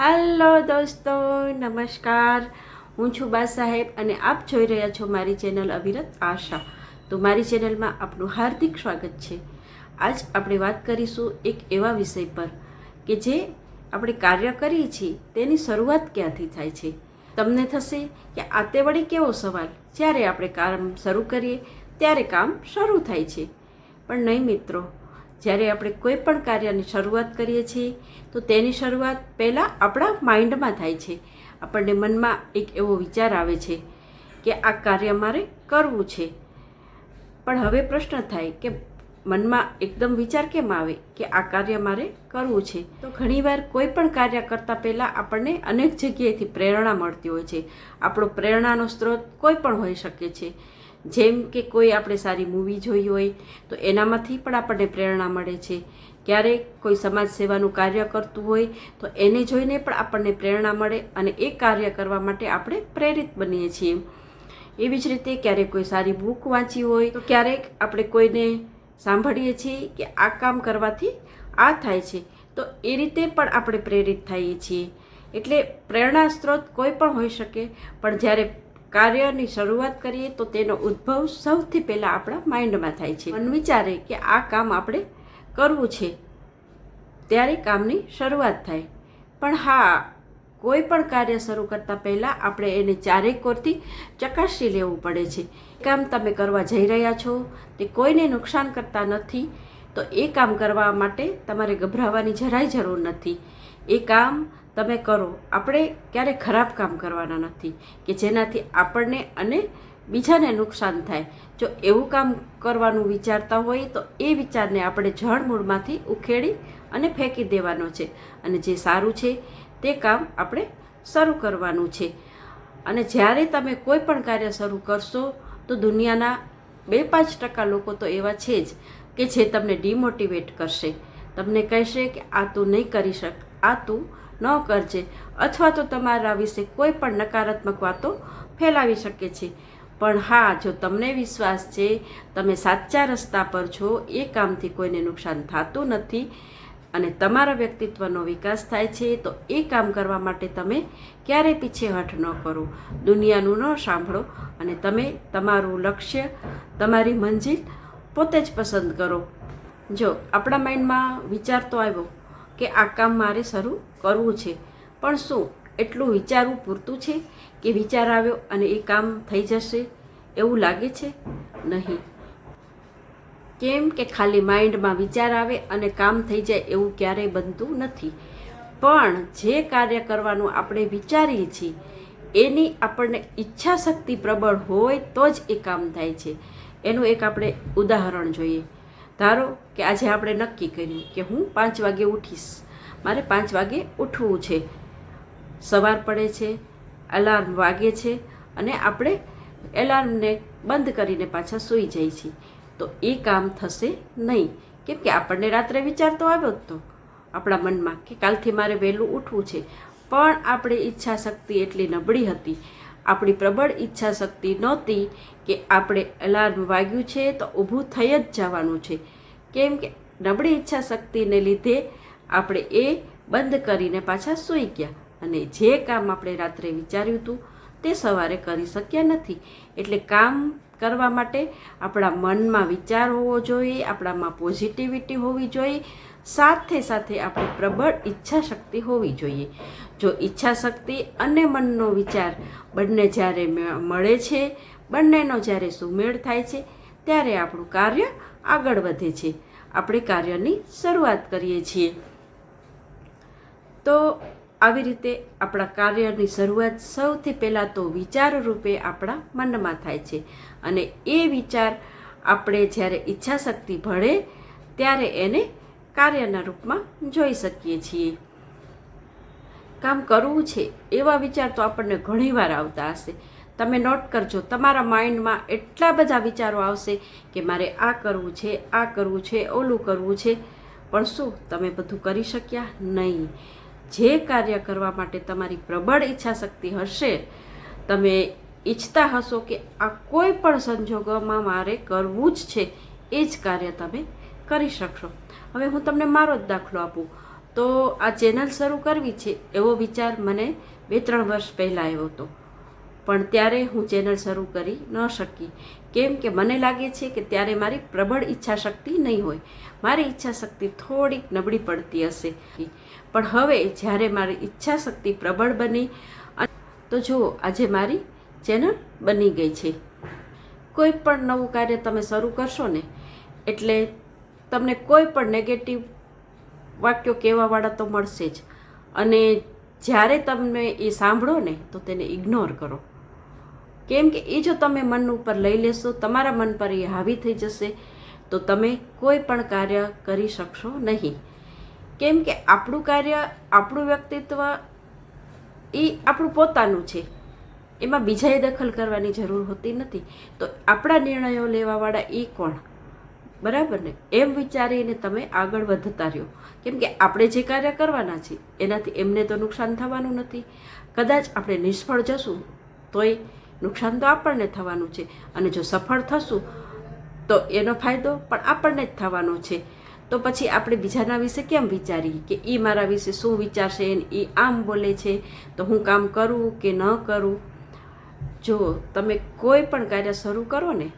Hello દોસ્તો, નમસ્કાર. હું છું બા સાહેબ અને આપ જોઈ રહ્યા છો મારી ચેનલ અવિરત આશા. તો મારી ચેનલમાં આપનું હાર્દિક સ્વાગત છે. આજ આપણે વાત કરીશું એક એવા વિષય પર કે જે આપણે કાર્ય કરીએ છીએ તેની શરૂઆત ક્યાંથી થાય છે. તમને થશે કે આ તે વળી કેવો સવાલ? જ્યારે આપણે કામ શરૂ કરીએ, ત્યારે કામ શરૂ થાય છે. પણ નહીં મિત્રો જ્યારે આપણે કોઈ પણ કાર્યની શરૂઆત કરીએ છીએ, તો તેની શરૂઆત પહેલાં આપણા માઇન્ડમાં થાય છે. આપણને મનમાં એક એવો વિચાર આવે છે કે આ કાર્ય મારે કરવું છે. પણ હવે પ્રશ્ન થાય કે મનમાં એકદમ વિચાર કેમ આવે કે આ કાર્ય મારે કરવું છે? તો ઘણીવાર કોઈ પણ કાર્ય કરતાં પહેલાં આપણને અનેક જગ્યાએથી પ્રેરણા મળતી હોય છે. આપણો પ્રેરણાનો સ્ત્રોત કોઈ પણ હોઈ શકે છે. જેમ કે કોઈ આપણે સારી મૂવી જોઈ હોય, તો એનામાંથી પણ આપણને પ્રેરણા મળે છે. ક્યારેક કોઈ સમાજ સેવાનું કાર્ય કરતું હોય, તો એને જોઈને પણ આપણને પ્રેરણા મળે અને એ કાર્ય કરવા માટે આપણે પ્રેરિત બનીએ છીએ. એવી જ રીતે ક્યારેક કોઈ સારી બુક વાંચી હોય, તો ક્યારેક આપણે કોઈને સાંભળીએ છીએ કે આ કામ કરવાથી આ થાય છે, તો એ રીતે પણ આપણે પ્રેરિત થઈએ છીએ. એટલે પ્રેરણા સ્ત્રોત કોઈ પણ હોઈ શકે, પણ જ્યારે કાર્યની શરૂઆત કરીએ તો તેનો ઉદ્ભવ સૌથી પહેલાં આપણા માઇન્ડમાં થાય છે. મન વિચારે કે આ કામ આપણે કરવું છે, ત્યારે કામની શરૂઆત થાય. પણ હા, કોઈ પણ કાર્ય શરૂ કરતાં પહેલાં આપણે એને ચારેક કોરથી ચકાસી લેવું પડે છે. કામ તમે કરવા જઈ રહ્યા છો, તે કોઈને નુકસાન કરતા નથી, તો એ કામ કરવા માટે તમારે ગભરાવાની જરાય જરૂર નથી. એ કામ તમે કરો. આપણે ક્યારેય ખરાબ કામ કરવાના નથી કે જેનાથી આપણને અને બીજાને નુકસાન થાય. જો એવું કામ કરવાનું વિચારતા હોય તો એ વિચારને આપણે જળમૂળમાંથી ઉખેડી અને ફેંકી દેવાનો છે. અને જે સારું છે તે કામ આપણે શરૂ કરવાનું છે. અને જ્યારે તમે કોઈ પણ કાર્ય શરૂ કરશો તો દુનિયાના બે પાંચ ટકા લોકો તો એવા છે જ કે જે તમને ડિમોટિવેટ કરશે. તમને કહેશે કે આ તું નહીં કરી શક, આ તું ન કરજે અથવા તો તમારા વિશે કોઈ પણ નકારાત્મક વાતો ફેલાવી શકે છે. પણ હા, જો તમને વિશ્વાસ છે, તમે સાચા રસ્તા પર છો, એ કામથી કોઈને નુકસાન થતું નથી અને તમારા વ્યક્તિત્વનો વિકાસ થાય છે, તો એ કામ કરવા માટે તમે ક્યારેય પીછેહઠ ન કરો. દુનિયાનું ન સાંભળો અને તમે તમારું લક્ષ્ય, તમારી મંજિલ પોતે જ પસંદ કરો. જો આપણા માઇન્ડમાં વિચાર તો આવ્યો કે આ કામ મારે શરૂ કરવું છે. પણ શું એટલું વિચારવું પૂરતું છે કે વિચાર આવ્યો અને એ કામ થઈ જશે એવું લાગે છે? નહીં. કેમ કે ખાલી માઇન્ડમાં વિચાર આવે અને કામ થઈ જાય એવું ક્યારેય બનતું નથી. પણ જે કાર્ય કરવાનું આપણે વિચારીએ છીએ, એની આપણને ઈચ્છા શક્તિ પ્રબળ હોય તો જ એ કામ થાય છે. એનું એક આપણે ઉદાહરણ જોઈએ. ધારો કે આજે આપણે નક્કી કર્યું કે હું પાંચ વાગે ઉઠીશ. મારે પાંચ વાગે ઉઠવું છે. સવાર પડે છે અલાર્મ વાગે છે અને આપણે એલાર્મને બંધ કરીને પાછા સૂઈ જઈએ છીએ. તો એ કામ થશે નહીં. કેમ કે આપણને રાત્રે વિચાર તો આવ્યો જ તો. આપણા મનમાં કે કાલથી મારે વહેલું ઉઠવું છે. પણ આપણી ઈચ્છા શક્તિ એટલી નબળી હતી આપણી પ્રબળ ઈચ્છા શક્તિ નહોતી કે આપણે એલાર્મ વાગ્યું છે તો ઊભું થઈ જ જવાનું છે. કેમ કે નબળી ઈચ્છા શક્તિને લીધે આપણે એ બંધ કરીને પાછા સૂઈ ગયા અને જે કામ આપણે રાત્રે વિચાર્યું હતું તે સવારે કરી શક્યા નથી. એટલે કામ કરવા માટે આપણા મનમાં વિચાર હોવો જોઈએ, આપણામાં પોઝિટિવિટી હોવી જોઈએ સાથે સાથે આપણી પ્રબળ ઈચ્છા શક્તિ હોવી જોઈએ. જો ઈચ્છા શક્તિ અને મનનો વિચાર બંને જ્યારે મળે છે, બંનેનો જ્યારે સુમેળ થાય છે, ત્યારે આપણું કાર્ય આગળ વધે છે. આપણે કાર્યની શરૂઆત કરીએ છીએ. તો આવી રીતે આપણા કાર્યની શરૂઆત સૌથી પહેલાં તો વિચાર રૂપે આપણા મનમાં થાય છે. અને એ વિચાર આપણે જ્યારે ઈચ્છા શક્તિ ભળે, ત્યારે એને કાર્યના રૂપમાં જોઈ શકીએ છીએ. કામ કરવું છે, એવા વિચાર તો આપણને ઘણીવાર આવતા હશે. તમે નોટ કરજો, તમારા માઇન્ડમાં એટલા બધા વિચારો આવશે કે મારે આ કરવું છે, આ કરવું છે, ઓલું કરવું છે. પણ શું, તમે બધું કરી શક્યા? નહીં. જે કાર્ય કરવા માટે તમારી પ્રબળ ઈચ્છા શક્તિ હશે, તમે ઈચ્છતા હશો કે આ કોઈ પણ સંજોગોમાં મારે કરવું જ છે, એ જ કાર્ય તમે કરી શકશો. હવે હું તમને મારો જ દાખલો આપું. તો આ ચેનલ શરૂ કરવી છે એવો વિચાર મને બે ત્રણ વર્ષ પહેલાં આવ્યો હતો. પણ ત્યારે હું ચેનલ શરૂ કરી ન શકી. કેમ કે મને લાગે છે કે ત્યારે મારી પ્રબળ ઈચ્છા શક્તિ નહીં હોય. મારી ઈચ્છા શક્તિ થોડીક નબળી પડતી હશે. પણ હવે જ્યારે મારી ઈચ્છા શક્તિ પ્રબળ બની તો જુઓ, આજે મારી ચેનલ બની ગઈ છે. કોઈ પણ નવું કાર્ય તમે શરૂ કરશો ને, એટલે તમને કોઈ પણ નેગેટિવ વાક્યો કહેવાવાળા તો મળશે જ. અને જ્યારે તમે એ સાંભળો ને, તો તેને ઇગ્નોર કરો. કેમ કે એ જો તમે મન ઉપર લઈ લેશો, તમારા મન પર એ હાવી થઈ જશે, તો તમે કોઈ પણ કાર્ય કરી શકશો નહીં. કેમ કે આપણું કાર્ય, આપણું વ્યક્તિત્વ એ આપણું પોતાનું છે. એમાં બીજાએ દખલ કરવાની જરૂર હોતી નથી. તો આપણા નિર્ણયો લેવાવાળા એ કોણ? બરાબર ને? એમ વિચારીને તમે આગળ વધતા રહ્યો. કેમ કે આપણે જે કાર્ય કરવાના છીએ, એનાથી એમને તો નુકસાન થવાનું નથી. કદાચ આપણે નિષ્ફળ જશું, તોય નુકસાન તો આપણને થવાનું છે. અને જો સફળ થશું, તો એનો ફાયદો પણ આપણને જ થવાનો છે. તો પછી આપણે બીજાના વિશે કેમ વિચારીએ કે એ મારા વિશે શું વિચારશે એ આમ બોલે છે? તો હું કામ કરું કે ન કરું? જો તમે કોઈ પણ કાર્ય શરૂ કરો ને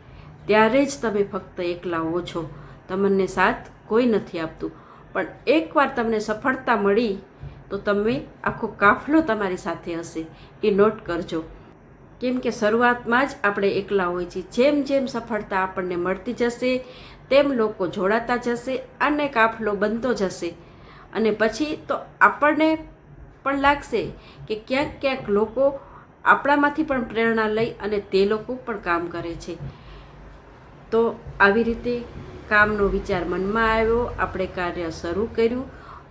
ત્યારે જ તમે ફક્ત એકલા હો છો તમને સાથ કોઈ નથી આપતું. પણ એકવાર તમને સફળતા મળી, તો તમે આખો કાફલો તમારી સાથે હશે એ નોટ કરજો. કેમ કે શરૂઆતમાં જ આપણે એકલા હોઈએ છીએ. જેમ જેમ સફળતા આપણને મળતી જશે, તેમ લોકો જોડાતા જશે અને કાફલો બનતો જશે. અને પછી તો આપણને પણ લાગશે કે ક્યાંક ક્યાંક લોકો આપણામાંથી પણ પ્રેરણા લઈ અને તે લોકો પણ કામ કરે છે. તો આવી રીતે કામનો વિચાર મનમાં આવ્યો, આપણે કાર્ય શરૂ કર્યું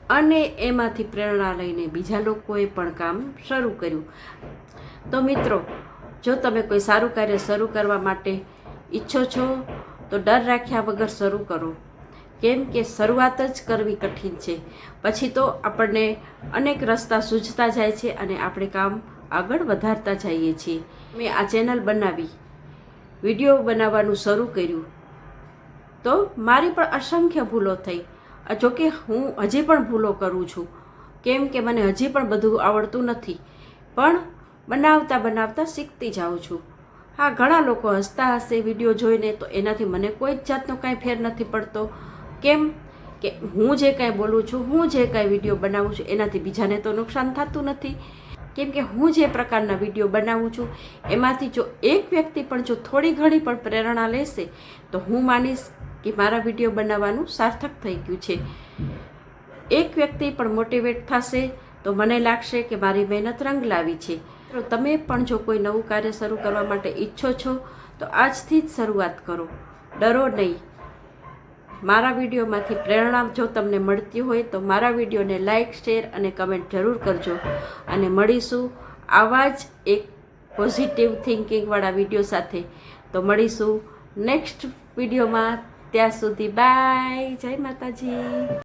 અને એમાંથી પ્રેરણા લઈને બીજા લોકોએ પણ કામ શરૂ કર્યું. તો મિત્રો, જો તમે કોઈ સારું કાર્ય શરૂ કરવા માટે ઈચ્છો છો, તો ડર રાખ્યા વગર શરૂ કરો. કેમ કે શરૂઆત જ કરવી કઠિન છે. પછી તો આપણને અનેક રસ્તા સૂઝતા જાય છે અને આપણે કામ આગળ વધારતા જઈએ છીએ. મેં આ ચેનલ બનાવી. વીડિયો બનાવવાનું શરૂ કર્યું. તો મારી પણ અસંખ્ય ભૂલો થઈ. જોકે હું હજી પણ ભૂલો કરું છું. કેમ કે મને હજી પણ બધું આવડતું નથી. પણ બનાવતા બનાવતા શીખતી જાઉં છું. હા, ઘણા લોકો હસતા હશે વીડિયો જોઈને તો એનાથી મને કોઈ જ જાતનો કાંઈ ફેર નથી પડતો. કેમ કે હું જે કાંઈ બોલું છું, હું જે કાંઈ વીડિયો બનાવું છું, એનાથી બીજાને તો નુકસાન થતું નથી. કેમ કે હું જે પ્રકારના વીડિયો બનાવું છું, એમાંથી જો એક વ્યક્તિ પણ જો થોડી ઘણી પણ પ્રેરણા લેશે, તો હું માનીશ કે મારા વીડિયો બનાવવાનું સાર્થક થઈ ગયું છે. એક વ્યક્તિ પણ મોટિવેટ થશે, તો મને લાગશે કે મારી મહેનત રંગ લાવી છે. તો તમે પણ જો કોઈ નવું કાર્ય શરૂ કરવા માટે ઈચ્છો છો, તો આજથી જ શરૂઆત કરો. ડરો નહીં. મારા વિડીયોમાંથી પ્રેરણા જો તમને મળતી હોય તો મારા વિડીયોને લાઇક શેર અને કમેન્ટ જરૂર કરજો. અને મળીશું આવા જ એક પોઝિટિવ થિંકિંગવાળા વીડિયો સાથે. તો મળીશું નેક્સ્ટ વિડીયોમાં. ત્યાં સુધી બાય જય માતાજી.